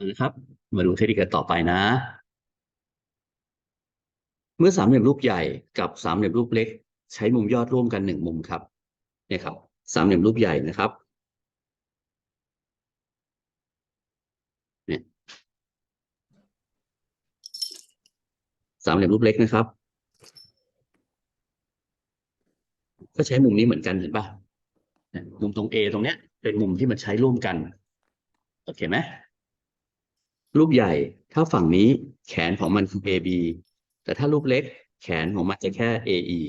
นะครับ มาดูเทคนิคกันต่อไปนะ เมื่อสามเหลี่ยมรูปใหญ่กับสามเหลี่ยมรูปเล็ก ใช้มุมยอดร่วมกันหนึ่งมุมครับเนี่ยครับสามเหลี่ยมรูปใหญ่นะครับเนี่ยสามเหลี่ยมรูปเล็กนะครับ ก็ใช้มุมนี้เหมือนกันเห็นปะมุมตรง A ตรงเนี้ย เป็นมุมที่มันใช้ร่วมกัน โอเคไหม รูปใหญ่ถ้าฝั่งนี้แขนของมันคือ AB แต่ถ้ารูปเล็ก แขนของมันจะแค่ AE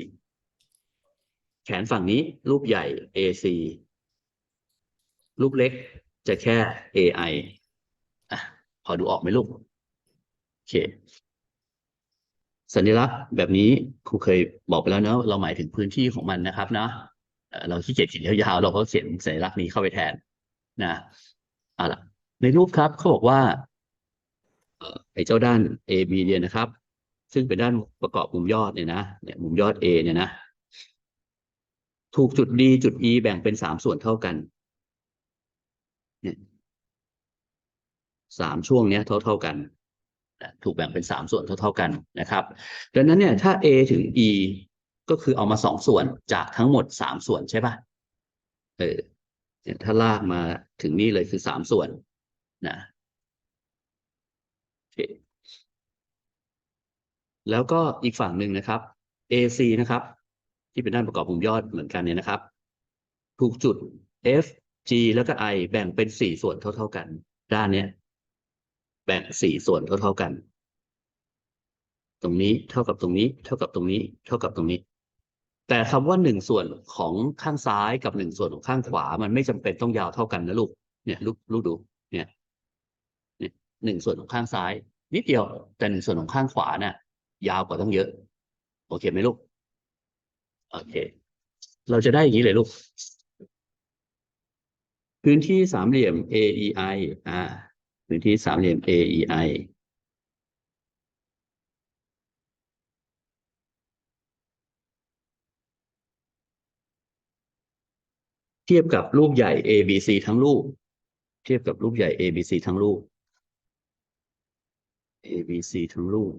แขนฝั่งนี้รูปใหญ่ AC รูปเล็กจะแค่ AI อะพอดูออกไหมลูก โอเค สัญลักษณ์แบบนี้ครูเคยบอกไปแล้วเนอะเราหมายถึงพื้นที่ของมันนะครับเนาะเราขี้เกียจเขียนยาวๆเราก็เขียนสัญลักษณ์นี้เข้าไปแทนนะเอาล่ะ ในรูปครับเขาบอกว่า ไอ้เจ้าด้าน AB เนี่ยนะครับ ซึ่งเป็นด้านประกอบมุมยอดเนี่ยนะเนี่ยมุมยอด A เนี่ยนะถูกจุด D จุด E แบ่งเป็นสามส่วนเท่ากันเนี่ยสามช่วงเนี้ยเท่าเท่ากันถูกแบ่งเป็นสามส่วนเท่าเท่ากันนะครับ ดังนั้นเนี่ยถ้า A ถึง E ก็คือเอามาสองส่วนจากทั้งหมดสามส่วนใช่ป่ะ เออถ้าลากมาถึงนี่เลยคือสามส่วนนะ เคแล้วก็อีกฝั่งหนึ่งนะครับ AC นะครับ ที่เป็นด้านประกอบมุมยอดเหมือนกันเนี่ยนะครับ ถูกจุด F G แล้วก็ I แบ่งเป็นสี่ส่วนเท่า ๆกัน ด้านเนี้ย แบ่งสี่ส่วนเท่าๆกัน ตรงนี้เท่ากับตรงนี้ เท่ากับตรงนี้ เท่ากับตรงนี้ แต่คำว่าหนึ่งส่วนของข้างซ้ายกับหนึ่งส่วนของข้างขวา มันไม่จำเป็นต้องยาวเท่ากันนะลูกเนี่ยลูกลูกดู หนึ่งส่วนของข้างซ้าย นิดเดียวแต่หนึ่งส่วนของข้างขวาเนี่ยยาวกว่าต้องเยอะ โอเคไหมลูก โอเค เราจะได้อย่างนี้เลยลูก พื้นที่สามเหลี่ยม AEI อ่า พื้นที่สามเหลี่ยม AEI เทียบกับรูปใหญ่ ABC ทั้งรูป เทียบกับรูปใหญ่ ABC ทั้งรูป ABC ทั้งรูป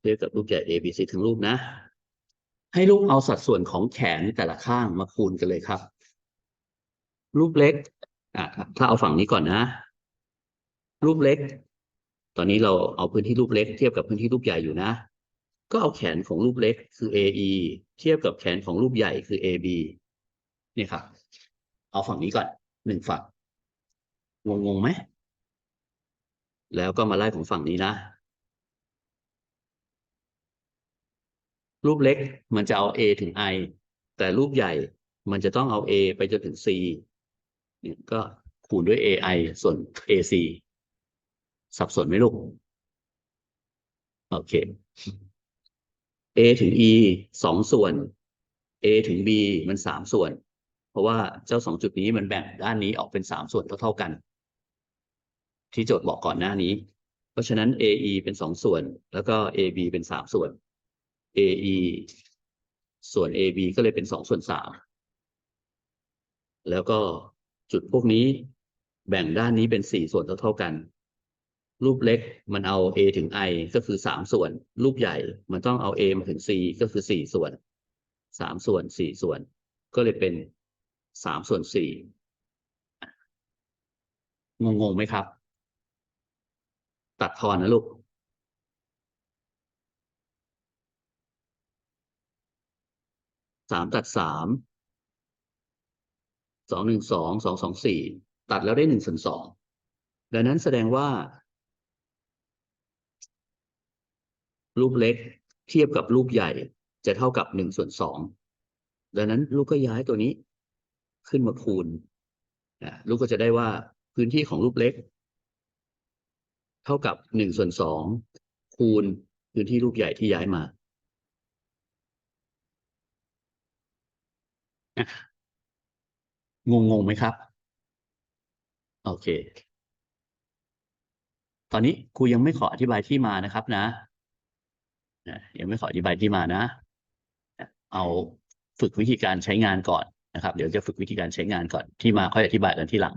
เทียบกับรูปใหญ่ ABC ทั้งรูปนะ ให้ลูกเอาสัดส่วนของแขนแต่ละข้างมาคูณกันเลยครับ รูปเล็กอะถ้าเอาฝั่งนี้ก่อนนะ รูปเล็ก ตอนนี้เราเอาพื้นที่รูปเล็กเทียบกับพื้นที่รูปใหญ่อยู่นะ ก็เอาแขนของรูปเล็กคือ AE เทียบกับแขนของรูปใหญ่คือ AB เนี่ยครับ เอาฝั่งนี้ก่อนหนึ่งฝั่งงงงไหม แล้วก็มาไล่ของฝั่งนี้นะ รูปเล็กมันจะเอา A ถึง I แต่รูปใหญ่มันจะต้องเอา A ไปจนถึง C เนี่ยก็คูณด้วย AI ส่วน AC สับสนไหมลูก โอเค A ถึง E สองส่วน A ถึง B มันสามส่วน เพราะว่าเจ้าสองจุดนี้มันแบ่งด้านนี้ออกเป็นสามส่วนเท่าๆกัน ที่โจทย์บอกก่อนหน้านี้ เพราะฉะนั้น AE เป็นสองส่วน แล้วก็ AB เป็นสามส่วน AE ส่วน AB ก็เลยเป็นสองส่วนสามแล้วก็จุดพวกนี้แบ่งด้านนี้เป็นสี่ส่วนเท่าๆกัน รูปเล็กมันเอา A ถึง I ก็คือสามส่วน รูปใหญ่มันต้องเอา A มาถึง C ก็คือสี่ส่วนสามส่วนสี่ส่วน ก็เลยเป็นสามส่วนสี่งงงๆไหมครับ ตัดทอนนะลูกสามตัดสามสองหนึ่งสองสองสองสี่ตัดแล้วได้หนึ่งส่วนสองดังนั้นแสดงว่า รูปเล็ก เทียบกับรูปใหญ่จะเท่ากับหนึ่งส่วนสองดังนั้นลูกก็ย้ายตัวนี้ขึ้นมาคูณนะลูกก็จะได้ว่าพื้นที่ของรูปเล็ก เท่ากับหนึ่งส่วนสองคูณพื้นที่รูปใหญ่ที่ย้ายมางงงๆไหมครับ โอเค ตอนนี้ครูยังไม่ขออธิบายที่มานะครับนะ นะยังไม่ขออธิบายที่มานะ เอาฝึกวิธีการใช้งานก่อนนะครับ เดี๋ยวจะฝึกวิธีการใช้งานก่อนที่มาค่อยอธิบายกันที่หลัง